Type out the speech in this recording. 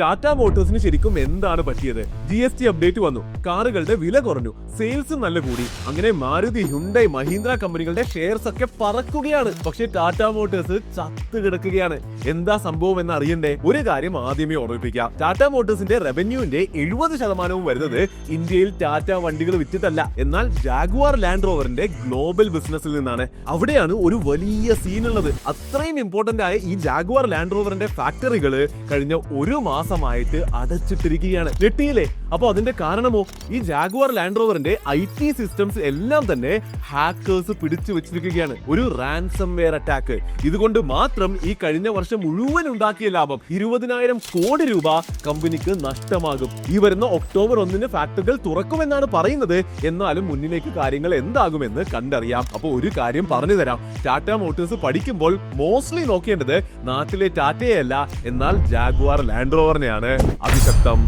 ടാറ്റ മോട്ടോഴ്സിന് ശരിക്കും എന്താണ് പറ്റിയത്? ജി എസ് ടി അപ്ഡേറ്റ് വന്നു. കാറുകളുടെ വില കുറഞ്ഞു. സെയിൽസ് നല്ല കൂടി. അങ്ങനെ മാരുതി ഹുണ്ടൈ മഹീന്ദ്ര കമ്പനികളുടെ ഷെയർസ് ഒക്കെ പറക്കുകയാണ്. പക്ഷെ ടാറ്റ മോട്ടോഴ്സ് ചത്തു കിടക്കുകയാണ്. എന്താ സംഭവം എന്ന് അറിയണ്ടേ? ഒരു കാര്യം ആദ്യമേ ഓർമ്മിപ്പിക്കാം. ടാറ്റ മോട്ടോഴ്സിന്റെ റവന്യൂവിന്റെ എഴുപത് ശതമാനവും വരുന്നത് ഇന്ത്യയിൽ ടാറ്റ വണ്ടികൾ വിറ്റിട്ടല്ല. എന്നാൽ ജാഗ്വാർ ലാൻഡ് റോവറിന്റെ ഗ്ലോബൽ ബിസിനസ്സിൽ നിന്നാണ്. അവിടെയാണ് ഒരു വലിയ സീൻ ഉള്ളത്. അത്രയും ഇമ്പോർട്ടന്റ് ആയ ഈ ജാഗ്വാർ ലാൻഡ് റോവറിന്റെ ഫാക്ടറികൾ കഴിഞ്ഞ ഒരു മാസമായിട്ട് അടച്ചിട്ടിരിക്കുകയാണ്. ഞെട്ടിയില്ലേ അപ്പൊ അതിന്റെ കാരണമോ? ഈ ജാഗുവർ ലാൻഡ് റോവറിന്റെ ഐ ടി സിസ്റ്റംസ് എല്ലാം തന്നെ ഹാക്കേഴ്സ് പിടിച്ചു വെച്ചിരിക്കുകയാണ്. ഒരു റാൻസം വെയർ അറ്റാക്ക് ഇതുകൊണ്ട് മാത്രം ഈ കഴിഞ്ഞ വർഷം മുഴുവൻ ഉണ്ടാക്കിയ ലാഭം ഇരുപതിനായിരം കോടി രൂപ കമ്പനിക്ക് നഷ്ടമാകും. ഈ വരുന്ന ഒക്ടോബർ ഒന്നിന് ഫാക്ടറികൾ തുറക്കുമെന്നാണ് പറയുന്നത്. എന്നാലും മുന്നിലേക്ക് കാര്യങ്ങൾ എന്താകുമെന്ന് കണ്ടറിയാം. അപ്പോൾ ഒരു കാര്യം പറഞ്ഞു തരാം. ടാറ്റ മോട്ടോഴ്സ് പഠിക്കുമ്പോൾ മോസ്റ്റ്ലി നോക്കേണ്ടത് നാട്ടിലെ ടാറ്റയല്ല എന്നാൽ ജാഗ്വാർ ലാൻഡ് റോവറിനെയാണ് അഭിശക്തം